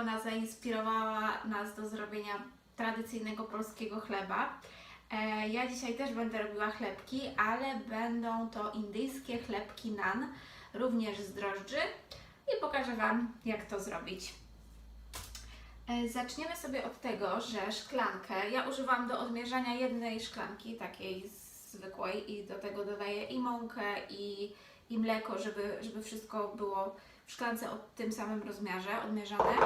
Iwona zainspirowała nas do zrobienia tradycyjnego polskiego chleba. E, Ja dzisiaj też będę robiła chlebki, ale będą to indyjskie chlebki nan, również z drożdży i pokażę Wam, jak to zrobić. E, Zaczniemy sobie od tego, że szklankę, ja używam do odmierzania jednej szklanki, takiej zwykłej i do tego dodaję i mąkę i, i mleko, żeby, żeby wszystko było szklance o tym samym rozmiarze odmierzane.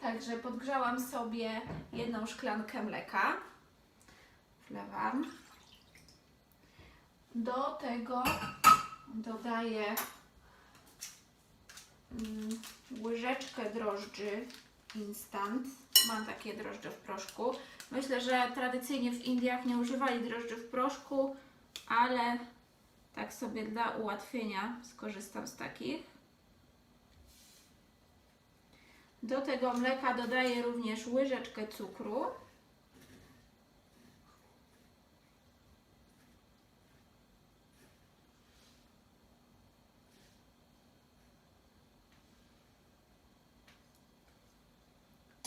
Także podgrzałam sobie jedną szklankę mleka. Wlewam. Do tego dodaję mm, łyżeczkę drożdży instant. Mam takie drożdże w proszku. Myślę, że tradycyjnie w Indiach nie używali drożdży w proszku, ale tak sobie dla ułatwienia skorzystam z takich. Do tego mleka dodaję również łyżeczkę cukru.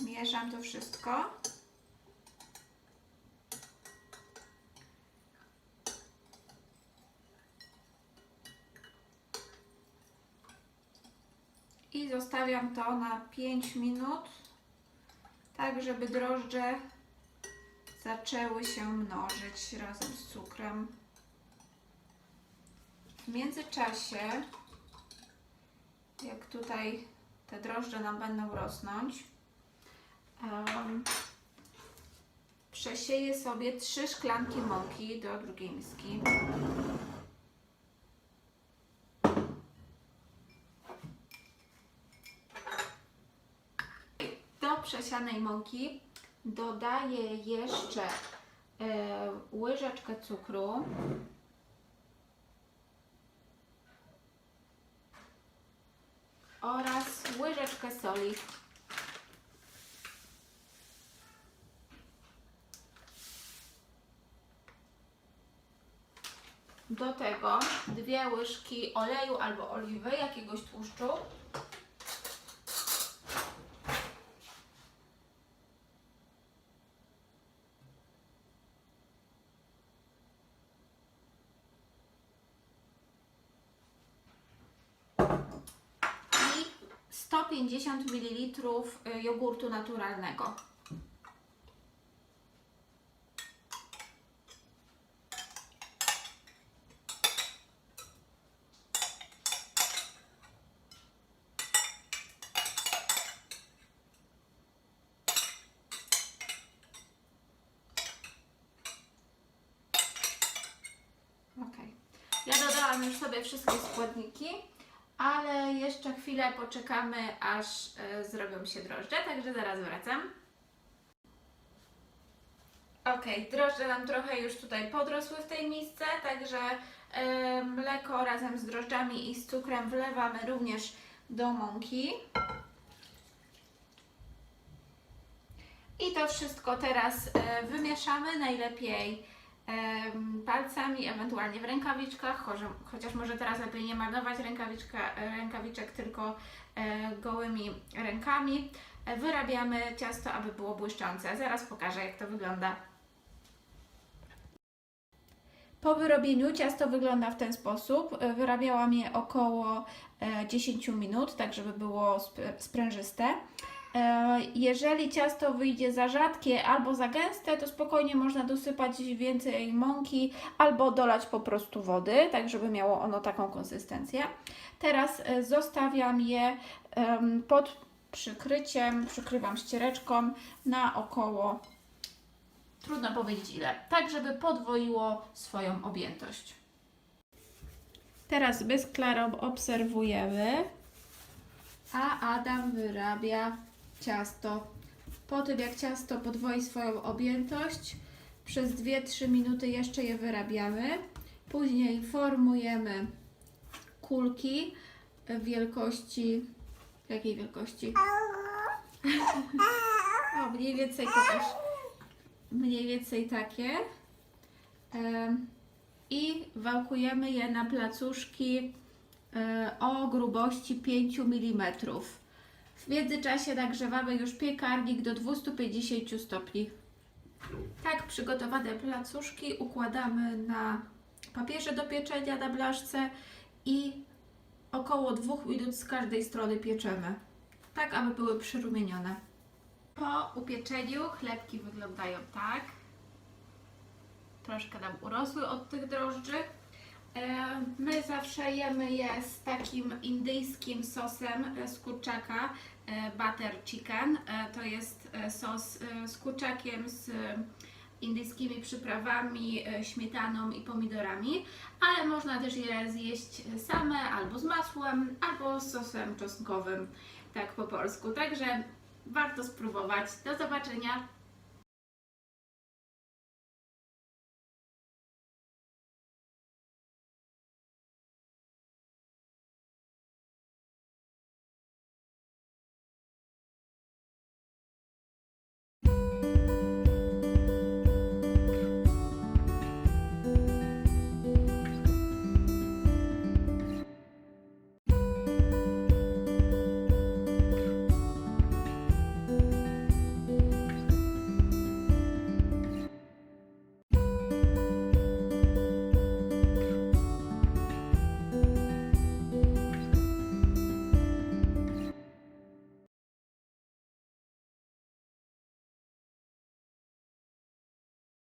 Mieszam to wszystko. I zostawiam to na 5 minut, tak żeby drożdże zaczęły się mnożyć razem z cukrem. W międzyczasie, jak tutaj te drożdże nam będą rosnąć, um, przesieję sobie trzy szklanki mąki do drugiej miski. Do przesianej mąki dodaję jeszcze e, łyżeczkę cukru. Oraz łyżeczkę soli. Do tego dwie łyżki oleju albo oliwy, jakiegoś tłuszczu. i 150 ml jogurtu naturalnego. Ja dodałam już sobie wszystkie składniki, ale jeszcze chwilę poczekamy, aż e, zrobią się drożdże, także zaraz wracam. Ok, drożdże nam trochę już tutaj podrosły w tej misce, także e, mleko razem z drożdżami i z cukrem wlewamy również do mąki. I to wszystko teraz e, wymieszamy, najlepiej palcami, ewentualnie w rękawiczkach, chociaż, może teraz lepiej nie marnować rękawiczek, tylko e, gołymi rękami. E, Wyrabiamy ciasto, aby było błyszczące. Zaraz pokażę, jak to wygląda. Po wyrobieniu ciasto wygląda w ten sposób. E, Wyrabiałam je około e, 10 minut, tak żeby było sp- sprężyste. E, Jeżeli ciasto wyjdzie za rzadkie albo za gęste, to spokojnie można dosypać więcej mąki albo dolać po prostu wody, tak żeby miało ono taką konsystencję. Teraz e, zostawiam je pod przykryciem, przykrywam ściereczką na około, trudno powiedzieć ile, tak żeby podwoiło swoją objętość. Teraz bez klarą obserwujemy, a Adam wyrabia ciasto. Po tym jak ciasto podwoi swoją objętość, przez 2-3 minuty jeszcze je wyrabiamy. Później formujemy kulki wielkości. Jakiej wielkości? O, mniej więcej. Mniej więcej takie. I wałkujemy je na placuszki e, o grubości 5 mm. W międzyczasie nagrzewamy już piekarnik do 250 stopni. Tak przygotowane placuszki układamy na papierze do pieczenia na blaszce i około 2 minut z każdej strony pieczemy, tak aby były przyrumienione. Po upieczeniu chlebki wyglądają tak. Troszkę nam urosły od tych drożdży. E, My zawsze jemy je z takim indyjskim sosem e, z kurczaka, e, butter chicken. To jest sos z kurczakiem, z indyjskimi przyprawami, śmietaną i pomidorami, ale można też je zjeść same albo z masłem, albo z sosem czosnkowym, tak po polsku. Także warto spróbować. Do zobaczenia.